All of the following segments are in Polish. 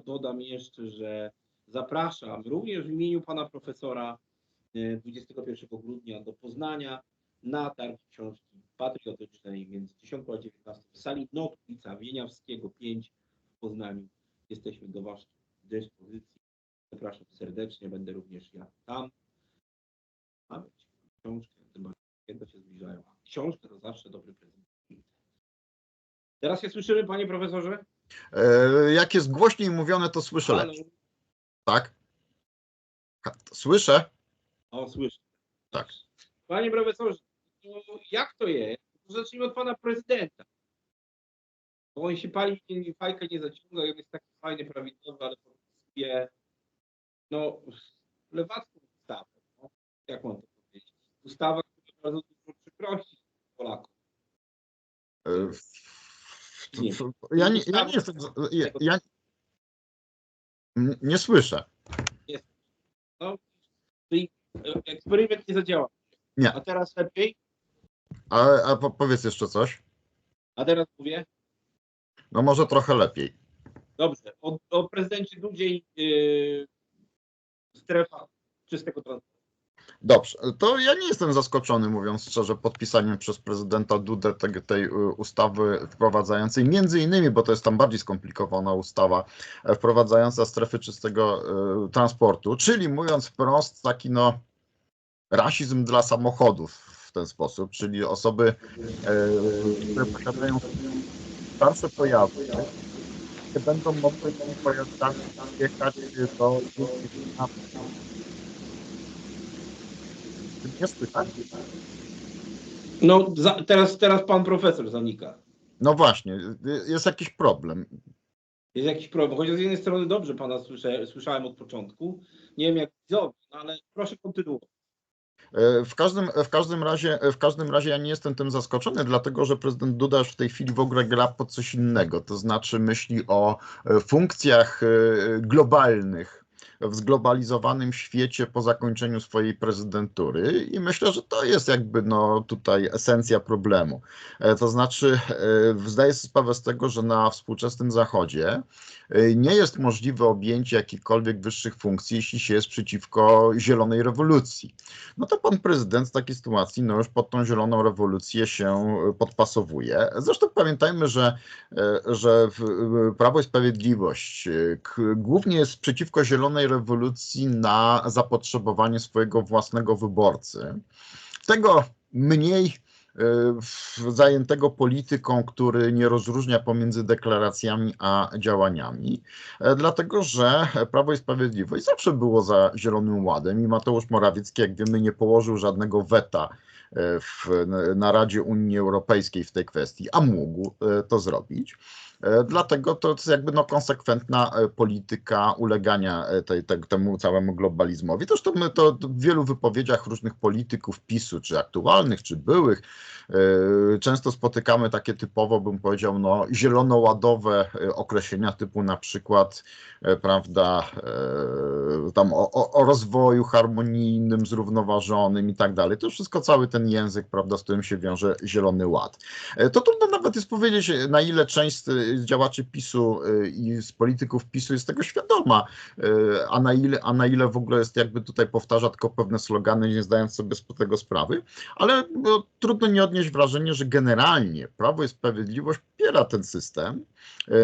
dodam jeszcze, że zapraszam również w imieniu pana profesora e, 21 grudnia do Poznania na targ książki patriotycznej między 10 a 19 w sali Notlica Wieniawskiego 5 w Poznaniu. Jesteśmy do waszej dyspozycji. Zapraszam serdecznie, będę również ja tam. Mamy książkę, kiedy się zbliżają. Książka to zawsze dobry prezent. Teraz się słyszymy, panie profesorze? E, Jak jest głośniej mówione, to słyszę Halo? lepiej. Tak? Słyszę? O, słyszę. Tak. Panie profesorze, to jak to jest? Zacznijmy od pana prezydenta. Bo on się pali, fajkę nie zaciąga jest taki fajny, prawidłowy, ale podpisuje no, lewacką ustawę. No, jak mam to powiedzieć? Ustawa, która bardzo dużo przykrości Polakom. E, w- Nie. w- Ja nie, ja nie jestem. Ja, ja nie słyszę. No, czyli e, eksperyment nie zadziała. Nie. A teraz lepiej? A, a po- powiedz jeszcze coś. A teraz mówię? No może trochę lepiej. Dobrze. O, o prezydencie Dudzie i yy, strefa czystego transportu. Dobrze, to ja nie jestem zaskoczony, mówiąc szczerze, podpisaniem przez prezydenta Dudę tej, tej y, ustawy wprowadzającej, między innymi, bo to jest tam bardziej skomplikowana ustawa, e, wprowadzająca strefy czystego y, transportu, czyli mówiąc wprost, taki no rasizm dla samochodów w ten sposób, czyli osoby, e, które posiadają starsze pojazdy, będą mogły tymi pojazdami jechać do większych miast. Słychać? No, za, teraz, teraz pan profesor zanika. No właśnie, jest jakiś problem. Jest jakiś problem. Chociaż z jednej strony dobrze pana słyszę, słyszałem od początku. Nie wiem jak widzowie, no ale proszę kontynuować. E, W każdym, w, każdym razie, w każdym razie ja nie jestem tym zaskoczony, dlatego że prezydent Duda w tej chwili w ogóle gra pod coś innego, to znaczy myśli o e, funkcjach e, globalnych w zglobalizowanym świecie po zakończeniu swojej prezydentury i myślę, że to jest jakby no tutaj esencja problemu. E, To znaczy e, zdaję sobie sprawę z tego, że na współczesnym Zachodzie nie jest możliwe objęcie jakichkolwiek wyższych funkcji, jeśli się jest przeciwko zielonej rewolucji no to pan prezydent w takiej sytuacji no już pod tą zieloną rewolucję się podpasowuje. Zresztą pamiętajmy, że, e, że Prawo i Sprawiedliwość e, głównie jest przeciwko zielonej rewolucji na zapotrzebowanie swojego własnego wyborcy. Tego mniej e, zajętego polityką, który nie rozróżnia pomiędzy deklaracjami a działaniami, E, dlatego że Prawo i Sprawiedliwość zawsze było za Zielonym Ładem i Mateusz Morawiecki, jak wiemy, nie położył żadnego weta e, w, na Radzie Unii Europejskiej w tej kwestii, a mógł e, to zrobić. E, Dlatego to jest jakby no konsekwentna e, polityka ulegania e, tej, te, temu całemu globalizmowi. Zresztą my to w wielu wypowiedziach różnych polityków PiSu, czy aktualnych, czy byłych, często spotykamy takie typowo, bym powiedział, no, zielonoładowe określenia typu na przykład, prawda, tam o, o, rozwoju harmonijnym, zrównoważonym i tak dalej. To wszystko cały ten język, prawda, z którym się wiąże Zielony Ład. To trudno nawet jest powiedzieć, na ile część z działaczy PiSu e, i z polityków PiSu jest tego świadoma, e, a na ile, a na ile w ogóle jest jakby tutaj powtarza tylko pewne slogany, nie zdając sobie z tego sprawy, ale no, trudno nie odnieść wrażenia, że generalnie Prawo i Sprawiedliwość popiera ten system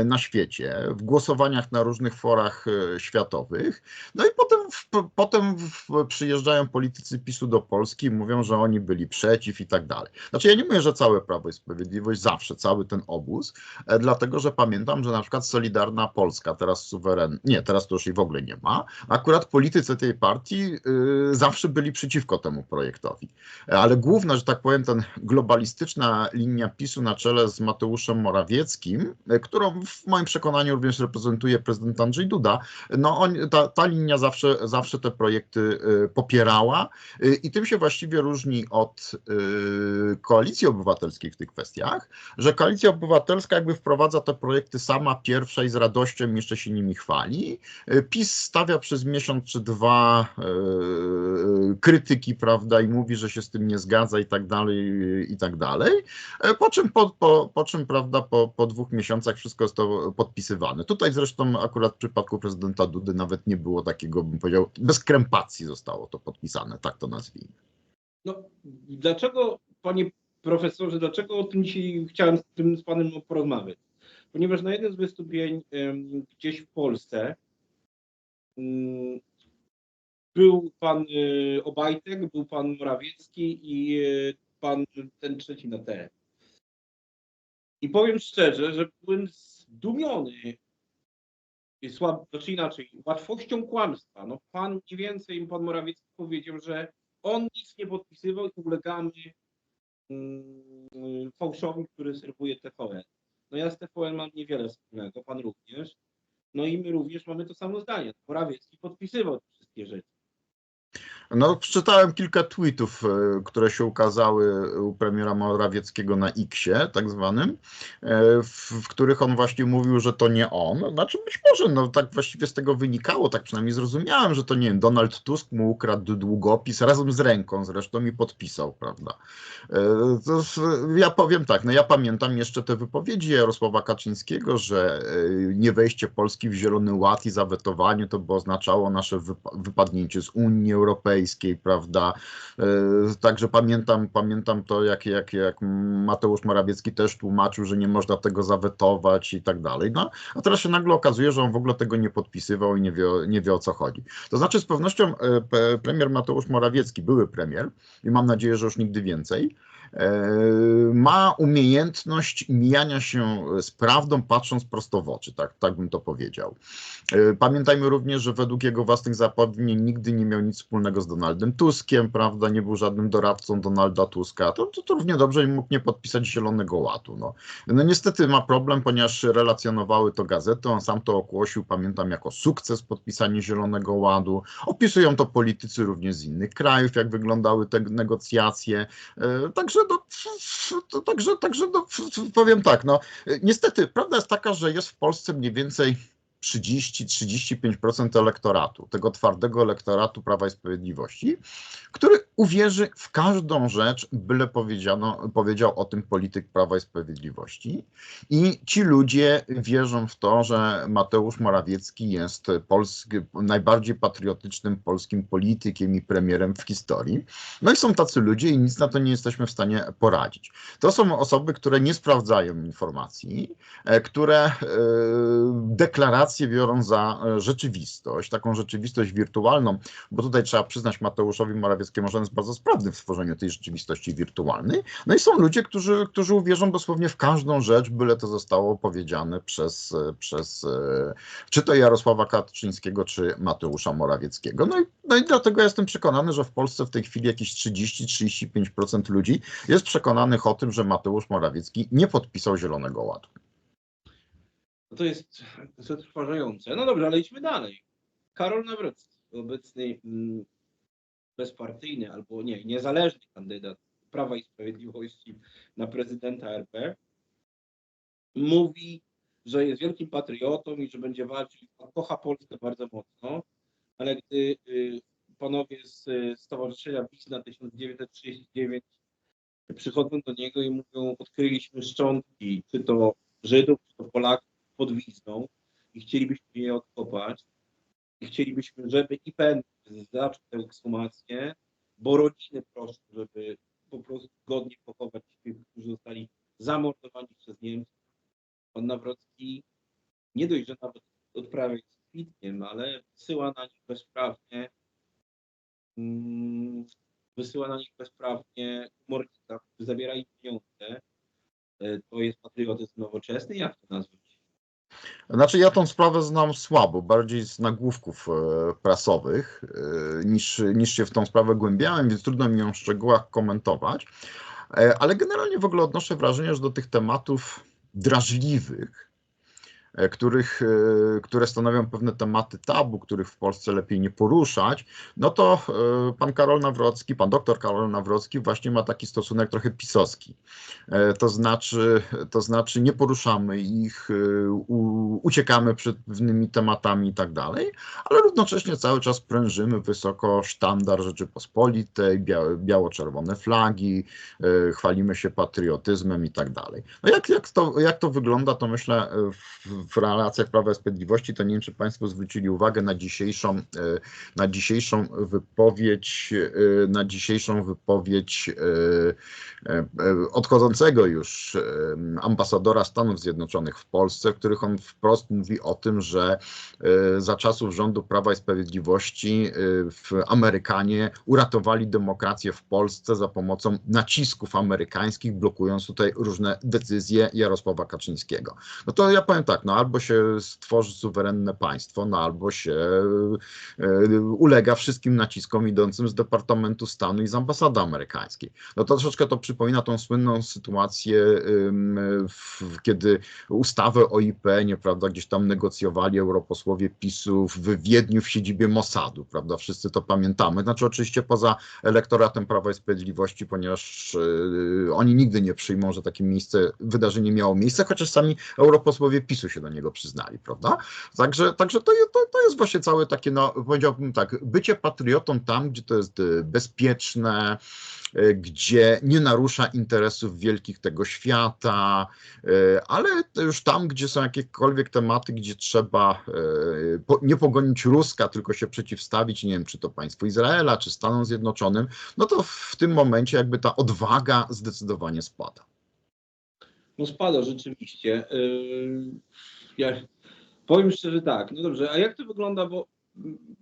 na świecie, w głosowaniach na różnych forach e, światowych, no i potem, w, potem w, przyjeżdżają politycy PiSu do Polski i mówią, że oni byli przeciw i tak dalej. Znaczy ja nie mówię, że całe Prawo i Sprawiedliwość, zawsze, cały ten obóz, e, dlatego, że pamiętam, że na przykład Solidarna Polska, teraz suweren, nie, teraz to już jej w ogóle nie ma, akurat politycy tej partii y, zawsze byli przeciwko temu projektowi. E, Ale główna, że tak powiem, ten globalistyczna linia PiSu na czele z Mateuszem Morawieckim, e, którą w moim przekonaniu również reprezentuje prezydent Andrzej Duda, no on, ta, ta linia zawsze, zawsze te projekty e, popierała e, i tym się właściwie różni od e, koalicji obywatelskiej w tych kwestiach, że koalicja obywatelska jakby wprowadza te projekty sama pierwsza i z radością jeszcze się nimi chwali. PiS stawia przez miesiąc czy dwa krytyki, prawda, i mówi, że się z tym nie zgadza i tak dalej, i tak dalej. E, Po czym, po, po, po czym prawda, po, po dwóch miesiącach wszystko jest to podpisywane. Tutaj zresztą akurat w przypadku prezydenta Dudy nawet nie było takiego, bym powiedział, bez krępacji zostało to podpisane, tak to nazwijmy. No, dlaczego, panie profesorze, dlaczego o tym dzisiaj chciałem z tym z panem porozmawiać? Ponieważ na jednym z wystąpień em, gdzieś w Polsce mm, był pan y, Obajtek, był pan Morawiecki i y, pan ten trzeci na T. I powiem szczerze, że byłem zdumiony i znaczy inaczej, łatwością kłamstwa. No pan mniej więcej, pan Morawiecki powiedział, że on nic nie podpisywał i ulegamy mm, fałszowi, który serwuje TVN. No ja z TVN mam niewiele wspólnego, pan również. No i my również mamy to samo zdanie. Morawiecki podpisywał te wszystkie rzeczy. No, przeczytałem kilka tweetów, e, które się ukazały u premiera Morawieckiego na Xie, tak zwanym, e, w, w których on właśnie mówił, że to nie on. Znaczy być może, no tak właściwie z tego wynikało, tak przynajmniej zrozumiałem, że to nie wiem, Donald Tusk mu ukradł długopis razem z ręką zresztą i podpisał, prawda. E, To, ja powiem tak, no ja pamiętam jeszcze te wypowiedzi Jarosława Kaczyńskiego, że nie wejście Polski w Zielony Ład i zawetowanie to by oznaczało nasze wypa- wypadnięcie z Unii Europejskiej, prawda. E, Także pamiętam, pamiętam to, jak, jak, jak Mateusz Morawiecki też tłumaczył, że nie można tego zawetować i tak dalej. No, a teraz się nagle okazuje, że on w ogóle tego nie podpisywał i nie wie, nie wie o co chodzi. To znaczy z pewnością e, premier Mateusz Morawiecki, były premier i mam nadzieję, że już nigdy więcej, ma umiejętność mijania się z prawdą, patrząc prosto w oczy, tak, tak bym to powiedział. E, Pamiętajmy również, że według jego własnych zapewnień nigdy nie miał nic wspólnego z Donaldem Tuskiem, prawda, nie był żadnym doradcą Donalda Tuska, to, to, to równie dobrze mógł nie podpisać Zielonego Ładu. No. no niestety ma problem, ponieważ relacjonowały to gazety, on sam to okłosił, pamiętam, jako sukces podpisanie Zielonego Ładu. Opisują to politycy również z innych krajów, jak wyglądały te negocjacje. E, Także, no, także, także no, powiem tak, no, niestety prawda jest taka, że jest w Polsce mniej więcej 30-35% elektoratu, tego twardego elektoratu Prawa i Sprawiedliwości, który uwierzy w każdą rzecz, byle powiedziano, powiedział o tym polityk Prawa i Sprawiedliwości. I ci ludzie wierzą w to, że Mateusz Morawiecki jest polski, najbardziej patriotycznym polskim politykiem i premierem w historii. No i są tacy ludzie i nic na to nie jesteśmy w stanie poradzić. To są osoby, które nie sprawdzają informacji, e, które e, deklaracje biorą za e, rzeczywistość, taką rzeczywistość wirtualną, bo tutaj trzeba przyznać Mateuszowi Morawieckiemu, że on jest bardzo sprawny w tworzeniu tej rzeczywistości wirtualnej. No i są ludzie, którzy, którzy uwierzą dosłownie w każdą rzecz, byle to zostało powiedziane przez, przez e, czy to Jarosława Kaczyńskiego, czy Mateusza Morawieckiego. No i, no i dlatego jestem przekonany, że w Polsce w tej chwili jakieś 30-35% ludzi jest przekonanych o tym, że Mateusz Morawiecki nie podpisał Zielonego Ładu. No to jest zatrważające. No dobrze, ale idźmy dalej. Karol Nawrocki, obecny mm, bezpartyjny albo nie, niezależny kandydat Prawa i Sprawiedliwości na prezydenta RP, mówi, że jest wielkim patriotą i że będzie walczył, kocha Polskę bardzo mocno, ale gdy y, panowie z Stowarzyszenia Wisna 1939 przychodzą do niego i mówią, odkryliśmy szczątki, czy to Żydów, czy to Polaków pod Wisną i chcielibyśmy je odkopać i chcielibyśmy, żeby IPN zaczął tę ekshumację, bo rodziny proszą, żeby po prostu godnie pochować tych, którzy zostali zamordowani przez Niemców. Pan Nawrocki nie dość, że nawet odprawia ich z kwitkiem, ale wysyła na nich bezprawnie mm, wysyła na nich bezprawnie komornika, który zabiera im pieniądze. E, To jest patriotyzm nowoczesny, jak to nazwać? Znaczy ja tą sprawę znam słabo, bardziej z nagłówków e, prasowych e, niż, niż się w tą sprawę głębiałem, więc trudno mi ją w szczegółach komentować. E, Ale generalnie w ogóle odnoszę wrażenie, że do tych tematów drażliwych których, e, które stanowią pewne tematy tabu, których w Polsce lepiej nie poruszać, no to e, pan Karol Nawrocki, pan doktor Karol Nawrocki właśnie ma taki stosunek trochę pisowski. E, To znaczy, to znaczy nie poruszamy ich, e, uciekamy przed pewnymi tematami i tak dalej, ale równocześnie cały czas prężymy wysoko sztandar Rzeczypospolitej, bia- biało-czerwone flagi, e, chwalimy się patriotyzmem i tak dalej. No jak, jak, to, jak to wygląda, to myślę e, w, w relacjach Prawa i Sprawiedliwości, to nie wiem, czy Państwo zwrócili uwagę na dzisiejszą, e, na dzisiejszą wypowiedź, e, na dzisiejszą wypowiedź e, odchodzącego już ambasadora Stanów Zjednoczonych w Polsce, w których on wprost mówi o tym, że za czasów rządu Prawa i Sprawiedliwości w Amerykanie uratowali demokrację w Polsce za pomocą nacisków amerykańskich, blokując tutaj różne decyzje Jarosława Kaczyńskiego. No to ja powiem tak, no albo się stworzy suwerenne państwo, no albo się e, ulega wszystkim naciskom idącym z Departamentu Stanu i z ambasady amerykańskiej. No to troszeczkę to przypomina tą słynną sytuację, kiedy ustawę o IPN-ie, prawda, gdzieś tam negocjowali europosłowie PiSu w Wiedniu w siedzibie Mossadu, prawda, wszyscy to pamiętamy. Znaczy oczywiście poza elektoratem Prawa i Sprawiedliwości, ponieważ y, oni nigdy nie przyjmą, że takie miejsce, wydarzenie miało miejsce, chociaż sami europosłowie PiSu się do niego przyznali, prawda? Także, także to, to, to jest właśnie całe takie, no powiedziałbym tak, bycie patriotą tam, gdzie to jest y, bezpieczne, y, gdzie nie narusza interesów wielkich tego świata, y, ale już tam, gdzie są jakiekolwiek tematy, gdzie trzeba nie pogonić Ruska, tylko się przeciwstawić, nie wiem, czy to państwu Izraela, czy Stanom Zjednoczonym, no to w tym momencie jakby ta odwaga zdecydowanie spada. No spada rzeczywiście. Yy, Ja powiem szczerze tak, no dobrze, a jak to wygląda, bo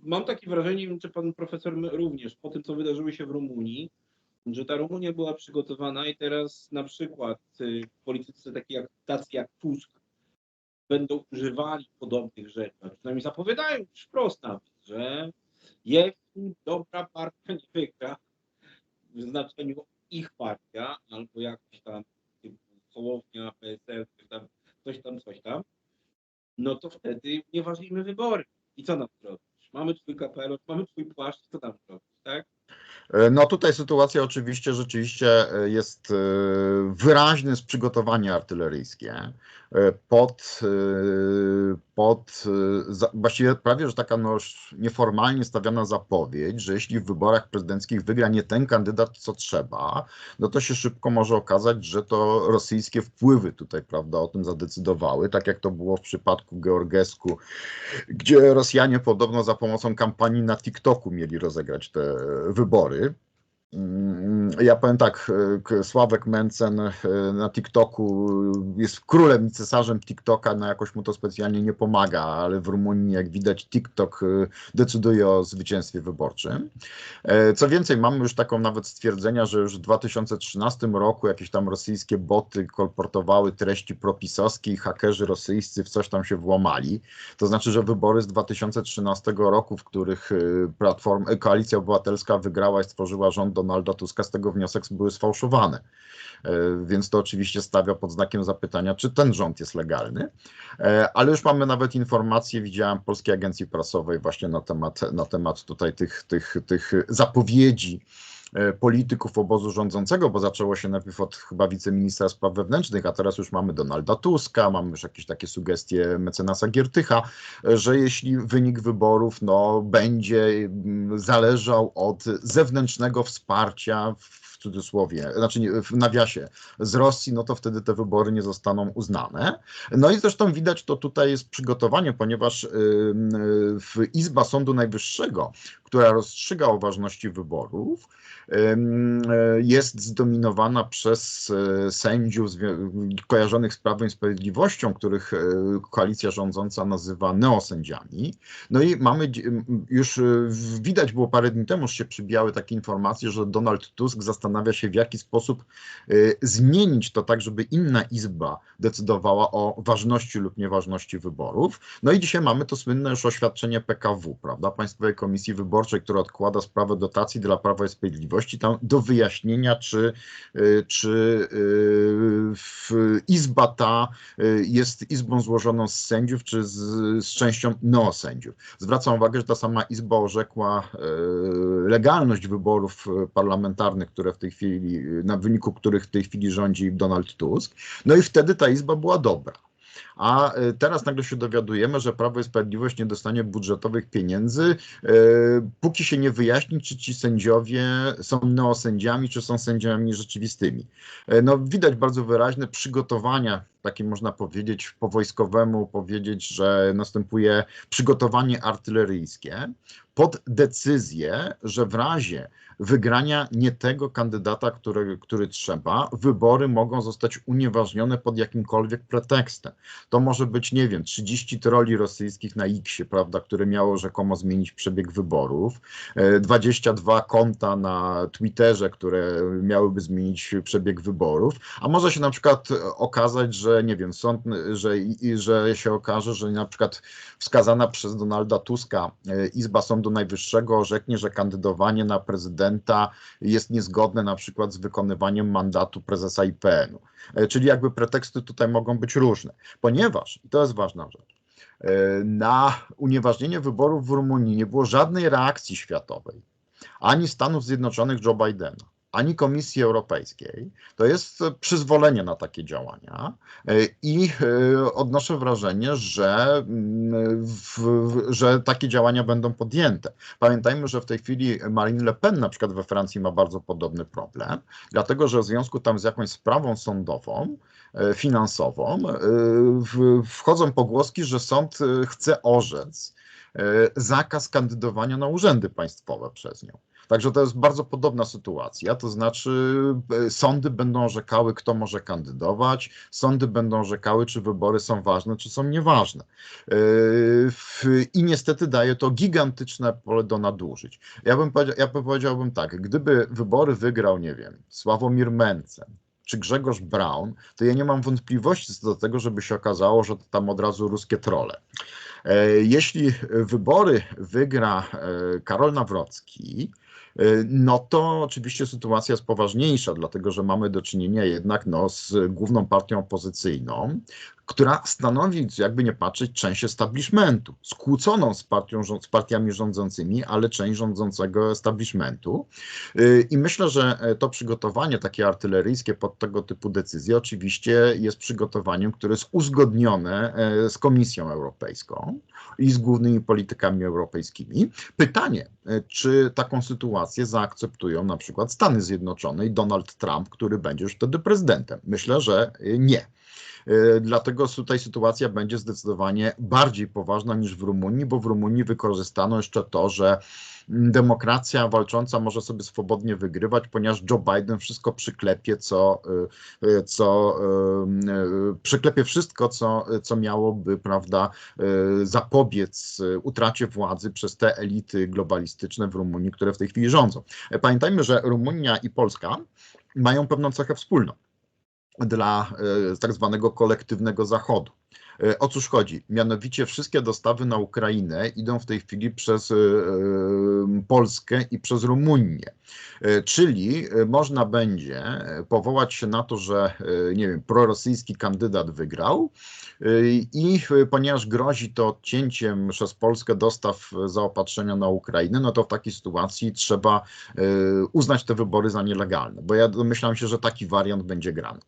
mam takie wrażenie, nie wiem, czy pan profesor również, po tym co wydarzyło się w Rumunii, że ta Rumunia była przygotowana i teraz na przykład y, politycy takie jak, tacy jak Tusk będą używali podobnych rzeczy, przynajmniej zapowiadają już wprost nawet, że jeśli dobra partia nie wygra w znaczeniu ich partia albo jakoś tam Hołownia, PSL, coś tam, coś tam, coś tam, no to wtedy unieważnimy wybory. I co nam zrobić? Mamy twój kapelusz, mamy twój płaszcz, co tam zrobić, tak? E, No tutaj sytuacja oczywiście rzeczywiście e, jest e, wyraźne z przygotowanie artyleryjskie pod, pod właściwie prawie, że taka no, nieformalnie stawiana zapowiedź, że jeśli w wyborach prezydenckich wygra nie ten kandydat, co trzeba, no to się szybko może okazać, że to rosyjskie wpływy tutaj, prawda, o tym zadecydowały, tak jak to było w przypadku Georgesku, gdzie Rosjanie podobno za pomocą kampanii na TikToku mieli rozegrać te wybory. Mm, Ja powiem tak, e, Sławek Mencen e, na TikToku jest królem i cesarzem TikToka, no jakoś mu to specjalnie nie pomaga, ale w Rumunii, jak widać, TikTok e, decyduje o zwycięstwie wyborczym. E, Co więcej, mamy już taką nawet stwierdzenia, że już w 2013 roku jakieś tam rosyjskie boty kolportowały treści propisowskie i hakerzy rosyjscy w coś tam się włamali. To znaczy, że wybory z 2013 roku, w których Platform, y, Koalicja Obywatelska wygrała i stworzyła rząd Donalda Tuska, z tego wniosek były sfałszowane. E, Więc to oczywiście stawia pod znakiem zapytania, czy ten rząd jest legalny. E, Ale już mamy nawet informacje, widziałem Polskiej Agencji Prasowej właśnie na temat, na temat tutaj tych, tych, tych zapowiedzi polityków obozu rządzącego, bo zaczęło się najpierw od chyba wiceministra spraw wewnętrznych, a teraz już mamy Donalda Tuska, mamy już jakieś takie sugestie mecenasa Giertycha, że jeśli wynik wyborów no, będzie mm, zależał od zewnętrznego wsparcia w cudzysłowie, znaczy w nawiasie z Rosji, no to wtedy te wybory nie zostaną uznane. No i zresztą widać to tutaj jest przygotowanie, ponieważ w Izba Sądu Najwyższego, która rozstrzyga o ważności wyborów, e, jest zdominowana przez e, sędziów kojarzonych z Prawem i Sprawiedliwością, których koalicja rządząca nazywa neosędziami. No i mamy już w- widać było parę dni temu, że się przybijały takie informacje, że Donald Tusk zastanawia się w jaki sposób e, zmienić to tak, żeby inna izba decydowała o ważności lub nieważności wyborów. No i dzisiaj mamy to słynne już oświadczenie PKW, prawda, Państwowej Komisji Wyborczej która odkłada sprawę dotacji dla Prawa i Sprawiedliwości, tam do wyjaśnienia, czy, y, czy y, izba ta y, jest izbą złożoną z sędziów, czy z, z częścią neosędziów. Zwracam uwagę, że ta sama izba orzekła y, legalność wyborów y, parlamentarnych, które w tej chwili, na wyniku których w tej chwili rządzi Donald Tusk. No i wtedy ta izba była dobra. A y, teraz nagle się dowiadujemy, że Prawo i Sprawiedliwość nie dostanie budżetowych pieniędzy, y, póki się nie wyjaśni, czy ci sędziowie są neosędziami, czy są sędziami rzeczywistymi. Y, No, widać bardzo wyraźne przygotowania, takie można powiedzieć po wojskowemu, powiedzieć, że następuje przygotowanie artyleryjskie pod decyzję, że w razie wygrania nie tego kandydata, który, który trzeba, wybory mogą zostać unieważnione pod jakimkolwiek pretekstem. To może być, nie wiem, 30 troli rosyjskich na X, prawda, które miało rzekomo zmienić przebieg wyborów, e, 22 konta na Twitterze, które miałyby zmienić przebieg wyborów, a może się na przykład okazać, że nie wiem, sąd, że, że się okaże, że na przykład wskazana przez Donalda Tuska e, Izba Sądu Najwyższego orzeknie, że kandydowanie na prezydenta jest niezgodne na przykład z wykonywaniem mandatu prezesa IPN-u. E, Czyli jakby preteksty tutaj mogą być różne, ponieważ, i to jest ważna rzecz, e, na unieważnienie wyborów w Rumunii nie było żadnej reakcji światowej, ani Stanów Zjednoczonych Joe Bidena, ani Komisji Europejskiej, to jest przyzwolenie na takie działania e, i e, odnoszę wrażenie, że, mm, w, że takie działania będą podjęte. Pamiętajmy, że w tej chwili Marine Le Pen na przykład we Francji ma bardzo podobny problem, dlatego że w związku tam z jakąś sprawą sądową, e, finansową, wchodzą pogłoski, że sąd chce orzec zakaz kandydowania na urzędy państwowe przez nią. Także to jest bardzo podobna sytuacja, to znaczy e, sądy będą orzekały, kto może kandydować, sądy będą orzekały, czy wybory są ważne, czy są nieważne. E, I niestety daje to gigantyczne pole do nadużyć. Ja bym powiedział, ja bym powiedziałbym tak, gdyby wybory wygrał, nie wiem, Sławomir Mencen, czy Grzegorz Braun, to ja nie mam wątpliwości co do tego, żeby się okazało, że to tam od razu ruskie trole. E, Jeśli wybory wygra Karol Nawrocki, no to oczywiście sytuacja jest poważniejsza, dlatego że mamy do czynienia jednak no, z główną partią opozycyjną, która stanowi, jakby nie patrzeć, część establishmentu, skłóconą z, partią, z partiami rządzącymi, ale część rządzącego establishmentu. Y, I myślę, że e, to przygotowanie takie artyleryjskie pod tego typu decyzje oczywiście jest przygotowaniem, które jest uzgodnione e, z Komisją Europejską i z głównymi politykami europejskimi. Pytanie, e, czy taką sytuację zaakceptują na przykład Stany Zjednoczone i Donald Trump, który będzie już wtedy prezydentem? Myślę, że e, nie. E, Dlatego tutaj sytuacja będzie zdecydowanie bardziej poważna niż w Rumunii, bo w Rumunii wykorzystano jeszcze to, że demokracja walcząca może sobie swobodnie wygrywać, ponieważ Joe Biden wszystko przyklepie, co, y, y, co przyklepie wszystko, co, co miałoby, prawda, zapobiec utracie władzy przez te elity globalistyczne w Rumunii, które w tej chwili rządzą. E, Pamiętajmy, że Rumunia i Polska mają pewną cechę wspólną dla e, tak zwanego kolektywnego Zachodu. E, O cóż chodzi? Mianowicie wszystkie dostawy na Ukrainę idą w tej chwili przez e, Polskę i przez Rumunię. Czyli można będzie powołać się na to, że nie wiem, prorosyjski kandydat wygrał i ponieważ grozi to odcięciem przez Polskę dostaw zaopatrzenia na Ukrainę, no to w takiej sytuacji trzeba uznać te wybory za nielegalne, bo ja domyślam się, że taki wariant będzie grany.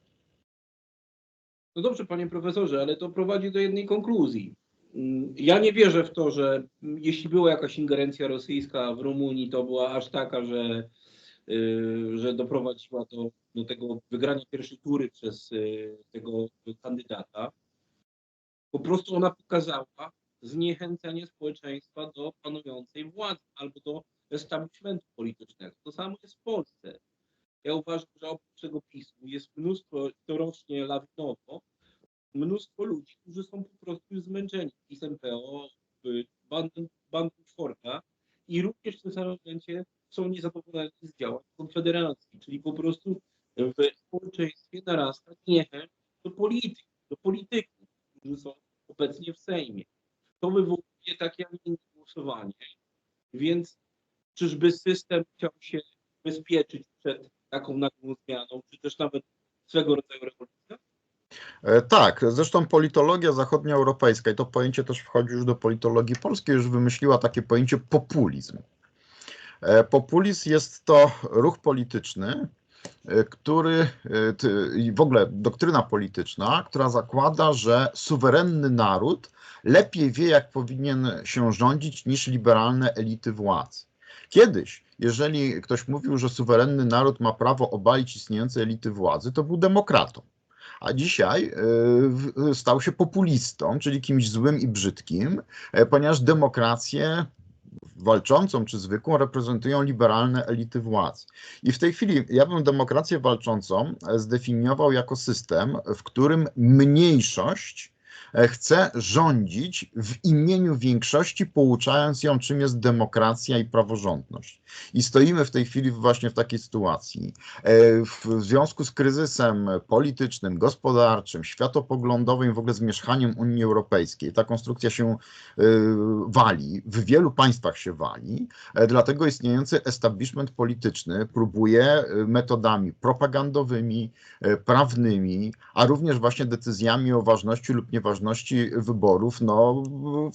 No dobrze, panie profesorze, ale to prowadzi do jednej konkluzji. Mm, Ja nie wierzę w to, że mm, jeśli była jakaś ingerencja rosyjska w Rumunii, to była aż taka, że, y, że doprowadziła do, do tego wygrania pierwszej tury przez y, tego kandydata. Po prostu ona pokazała zniechęcenie społeczeństwa do panującej władzy albo do establishmentu politycznego. To samo jest w Polsce. Ja uważam, że oprócz tego PiSu jest mnóstwo, to rośnie lawinowo, mnóstwo ludzi, którzy są po prostu zmęczeni PiSem PO, bandą, bandą czworga i również w tym samym momencie są niezadowoleni z działań Konfederacji, czyli po prostu w społeczeństwie narasta niechęć do polityki, do polityków, którzy są obecnie w Sejmie. To wywołuje takie, a inne głosowanie, więc czyżby system chciał się bezpieczyć przed taką nagłą zmianą, czy też nawet swego rodzaju rewolucją? E, Tak, zresztą politologia zachodnioeuropejska, i to pojęcie też wchodzi już do politologii polskiej, już wymyśliła takie pojęcie populizm. E, Populizm jest to ruch polityczny, e, który, w ogóle doktryna polityczna, która zakłada, że suwerenny naród lepiej wie, jak powinien się rządzić niż liberalne elity władz. Kiedyś, jeżeli ktoś mówił, że suwerenny naród ma prawo obalić istniejące elity władzy, to był demokratą a dzisiaj w- stał się populistą, czyli kimś złym i brzydkim, e, ponieważ demokrację walczącą czy zwykłą reprezentują liberalne elity władz. I w tej chwili ja bym demokrację walczącą e, zdefiniował jako system, w którym mniejszość e, chce rządzić w imieniu większości, pouczając ją, czym jest demokracja i praworządność. I stoimy w tej chwili właśnie w takiej sytuacji. E, W związku z kryzysem politycznym, gospodarczym, światopoglądowym, w ogóle z mieszkaniem Unii Europejskiej, ta konstrukcja się e, wali, w wielu państwach się wali, e, dlatego istniejący establishment polityczny próbuje metodami propagandowymi, prawnymi, a również właśnie decyzjami o ważności lub nieważności wyborów, no,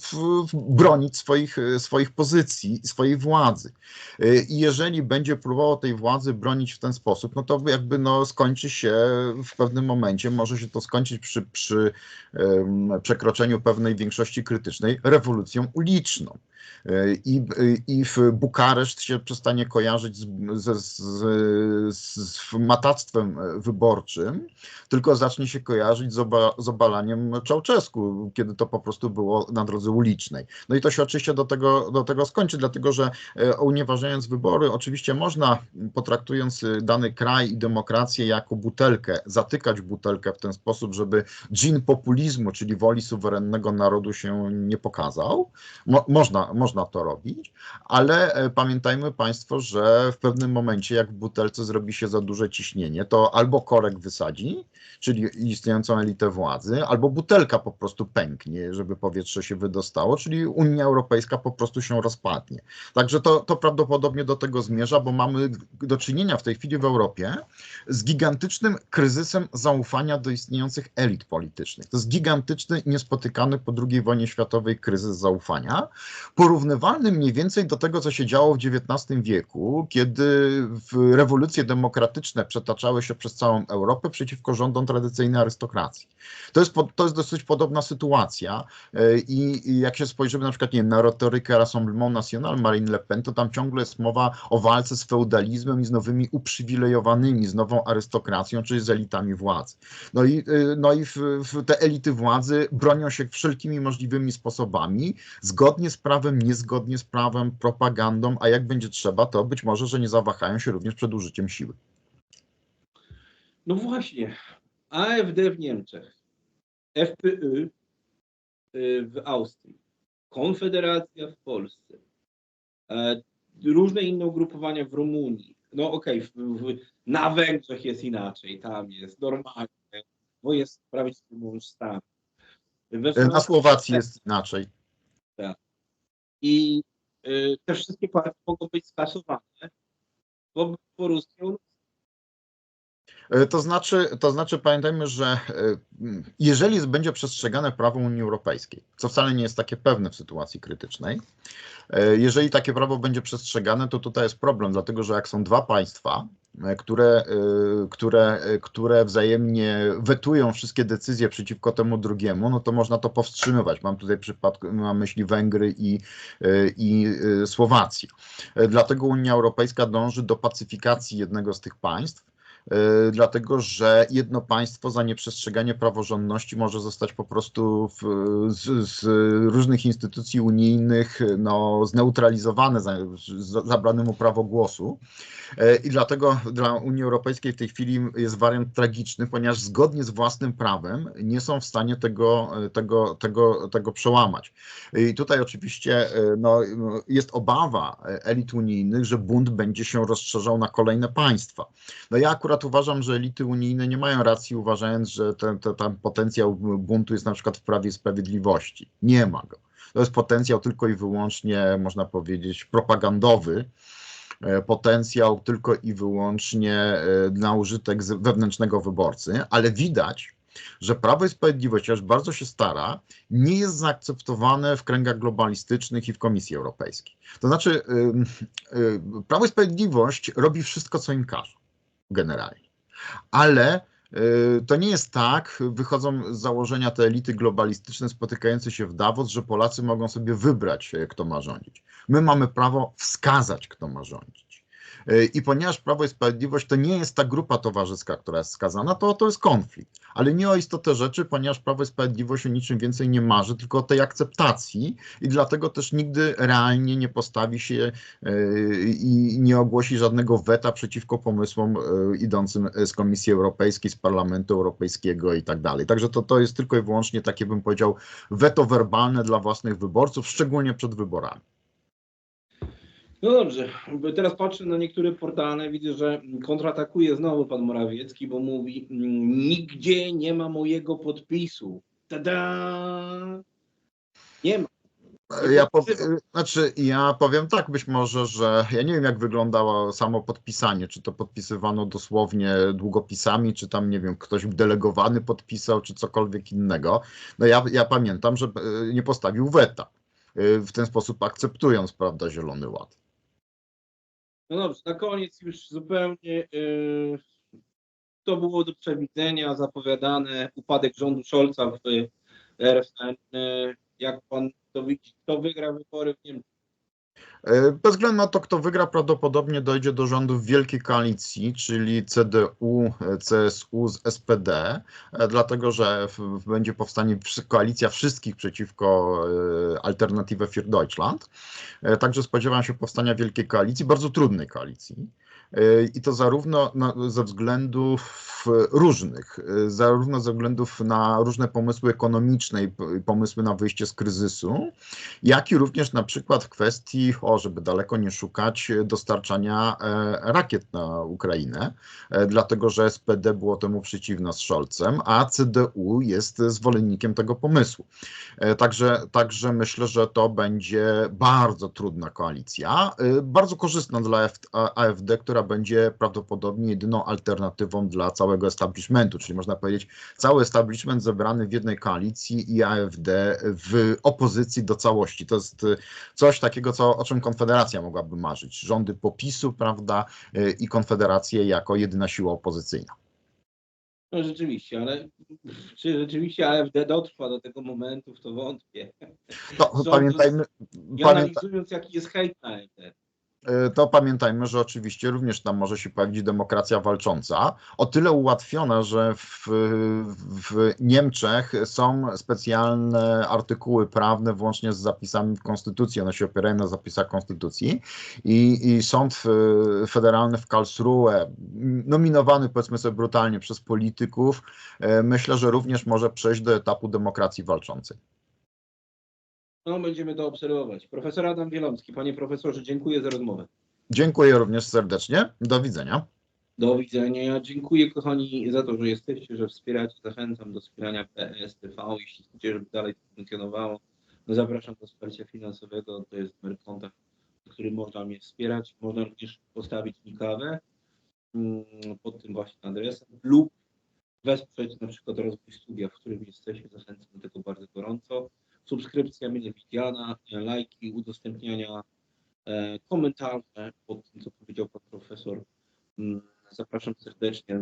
w, w, bronić swoich, swoich pozycji, swojej władzy. E, I jeżeli będzie próbował tej władzy bronić w ten sposób, no to jakby no, skończy się w pewnym momencie, może się to skończyć przy, przy em, przekroczeniu pewnej większości krytycznej rewolucją uliczną. I, I w Bukareszt się przestanie kojarzyć z, ze, z, z matactwem wyborczym, tylko zacznie się kojarzyć z, oba, z obalaniem Czałczesku, kiedy to po prostu było na drodze ulicznej. No i to się oczywiście do tego, do tego skończy, dlatego że e, unieważniając wybory, oczywiście można, potraktując e, dany kraj i demokrację jako butelkę, zatykać butelkę w ten sposób, żeby dżin populizmu, czyli woli suwerennego narodu się nie pokazał. Mo, można, można to robić, ale e, pamiętajmy Państwo, że w pewnym momencie, jak w butelce zrobi się za duże ciśnienie, to albo korek wysadzi, czyli istniejącą elitę władzy, albo butelka po prostu pęknie, żeby powietrze się wydostało, czyli Unia Europejska po prostu się rozpadnie. Także to, to prawdopodobnie do tego zmierza, bo mamy do czynienia w tej chwili w Europie z gigantycznym kryzysem zaufania do istniejących elit politycznych. To jest gigantyczny, niespotykany po II wojnie światowej kryzys zaufania, porównywalny mniej więcej do tego, co się działo w XIX wieku, kiedy rewolucje demokratyczne przetaczały się przez całą Europę przeciwko rządom tradycyjnej arystokracji. To jest, to jest dosyć podobna sytuacja e, i, i jak się spojrzymy na przykład nie wiem, na retorykę Rassemblement National Marine Le Pen, to tam ciągle jest mowa o walce z feudalizmem i z nowymi uprzywilejowanymi, z nową arystokracją, czyli z elitami władzy. No i, y, no i w, w te elity władzy bronią się wszelkimi możliwymi sposobami, zgodnie z prawem, niezgodnie z prawem, propagandą, a jak będzie trzeba, to być może, że nie zawahają się również przed użyciem siły. No właśnie, AfD w Niemczech, FPÖ y, w Austrii, Konfederacja w Polsce, e, różne inne ugrupowania w Rumunii. No okej, w, w, na Węgrzech jest inaczej, tam jest normalnie, bo jest prawdziwy mąż stanu. We E, Na Słowacji jest inaczej. I y, te wszystkie partie mogą być skasowane, bo po Rosją E, To znaczy, to znaczy pamiętajmy, że m, jeżeli będzie przestrzegane prawo Unii Europejskiej, co wcale nie jest takie pewne w sytuacji krytycznej, jeżeli takie prawo będzie przestrzegane, to tutaj jest problem, dlatego że jak są dwa państwa, które, e, które, e, które wzajemnie wetują wszystkie decyzje przeciwko temu drugiemu, no to można to powstrzymywać. Mam tutaj przypadek, mam myśli Węgry i, e, i e, Słowację. E, Dlatego Unia Europejska dąży do pacyfikacji jednego z tych państw, E, dlatego że jedno państwo za nieprzestrzeganie praworządności może zostać po prostu w, z, z różnych instytucji unijnych no, zneutralizowane, za, za, zabrane mu prawo głosu. E, I dlatego dla Unii Europejskiej w tej chwili jest wariant tragiczny, ponieważ zgodnie z własnym prawem nie są w stanie tego, tego, tego, tego przełamać. I tutaj oczywiście e, no, jest obawa elit unijnych, że bunt będzie się rozszerzał na kolejne państwa. No ja akurat uważam, że elity unijne nie mają racji, uważając, że ten, ten, ten potencjał buntu jest na przykład w Prawie Sprawiedliwości. Nie ma go. To jest potencjał tylko i wyłącznie, można powiedzieć, propagandowy, e, potencjał tylko i wyłącznie e, na użytek wewnętrznego wyborcy, ale widać, że Prawo i Sprawiedliwość, chociaż bardzo się stara, nie jest zaakceptowane w kręgach globalistycznych i w Komisji Europejskiej. To znaczy, Prawo i Sprawiedliwość robi wszystko, co im każą, generalnie. Ale y, to nie jest tak, wychodzą z założenia te elity globalistyczne spotykające się w Davos, że Polacy mogą sobie wybrać, e, kto ma rządzić. My mamy prawo wskazać, kto ma rządzić. Y, I ponieważ Prawo i Sprawiedliwość to nie jest ta grupa towarzyska, która jest skazana, to to jest konflikt. Ale nie o istotę rzeczy, ponieważ Prawo i Sprawiedliwość o niczym więcej nie marzy, tylko o tej akceptacji i dlatego też nigdy realnie nie postawi się y, i nie ogłosi żadnego weta przeciwko pomysłom y, idącym z Komisji Europejskiej, z Parlamentu Europejskiego i tak dalej. Także to, to jest tylko i wyłącznie takie, bym powiedział, weto werbalne dla własnych wyborców, szczególnie przed wyborami. No dobrze, bo teraz patrzę na niektóre portale, widzę, że kontratakuje znowu pan Morawiecki, bo mówi, mm, nigdzie nie ma mojego podpisu. Tada! Nie ma. Ja znaczy, ja powiem tak być może, że ja nie wiem, jak wyglądało samo podpisanie. Czy to podpisywano dosłownie długopisami, czy tam, nie wiem, ktoś delegowany podpisał, czy cokolwiek innego. No ja, ja pamiętam, że e, nie postawił weta. e, W ten sposób akceptując, prawda, Zielony Ład. No dobrze, na koniec już zupełnie yy, to było do przewidzenia, zapowiadane upadek rządu Scholza w y, RFN. Yy, jak pan to widzi, kto wygra wybory w Niemczech? E, Bez względu na to, kto wygra, prawdopodobnie dojdzie do rządu w wielkiej koalicji, czyli CDU, CSU z SPD, e, dlatego że będzie powstanie koalicja wszystkich przeciwko e, Alternative für Deutschland. Także spodziewam się powstania wielkiej koalicji, bardzo trudnej koalicji. E, I to zarówno na, ze względów różnych, e, zarówno ze względów na różne pomysły ekonomiczne i pomysły na wyjście z kryzysu, jak i również na przykład w kwestii, o, żeby daleko nie szukać, e, dostarczania e, rakiet na Ukrainę, e, dlatego że SPD było temu przeciwne z Scholzem, a CDU jest zwolennikiem tego pomysłu. E, Także, także myślę, że to będzie bardzo trudna koalicja, e, bardzo korzystna dla AfD, która będzie prawdopodobnie jedyną alternatywą dla całego establishmentu, czyli można powiedzieć cały establishment zebrany w jednej koalicji i AfD w opozycji do całości. To jest y, coś takiego, co, o czym Konfederacja mogłaby marzyć. Rządy popisu, prawda, y, i Konfederację jako jedyna siła opozycyjna. No rzeczywiście, ale czy rzeczywiście AfD dotrwa do tego momentu, w to wątpię. No, Rząd- pamiętajmy, I pamięta, analizując, jaki jest hejt na AfD. Y, to pamiętajmy, że oczywiście również tam może się pojawić demokracja walcząca. O tyle ułatwiona, że w, w Niemczech są specjalne artykuły prawne, włącznie z zapisami w Konstytucji. One się opierają na zapisach Konstytucji. I, i sąd federalny w Karlsruhe, nominowany powiedzmy sobie brutalnie przez polityków, y, myślę, że również może przejść do etapu demokracji walczącej. No, będziemy to obserwować. Profesor Adam Wielomski, panie profesorze, dziękuję za rozmowę. Dziękuję również serdecznie. Do widzenia. Do widzenia. Ja dziękuję kochani za to, że jesteście, że wspieracie. Zachęcam do wspierania PSTV, jeśli chcecie, żeby dalej to funkcjonowało. No, zapraszam do wsparcia finansowego. To jest numer konta, na którym można mnie wspierać. Można również postawić mi kawę mm, pod tym właśnie adresem lub wesprzeć na przykład rozwój studia, w którym jesteśmy. Zachęcam do tego bardzo gorąco. Subskrypcja mile widziana, lajki, udostępniania, e, komentarze pod tym, co powiedział pan profesor. Mm, Zapraszam serdecznie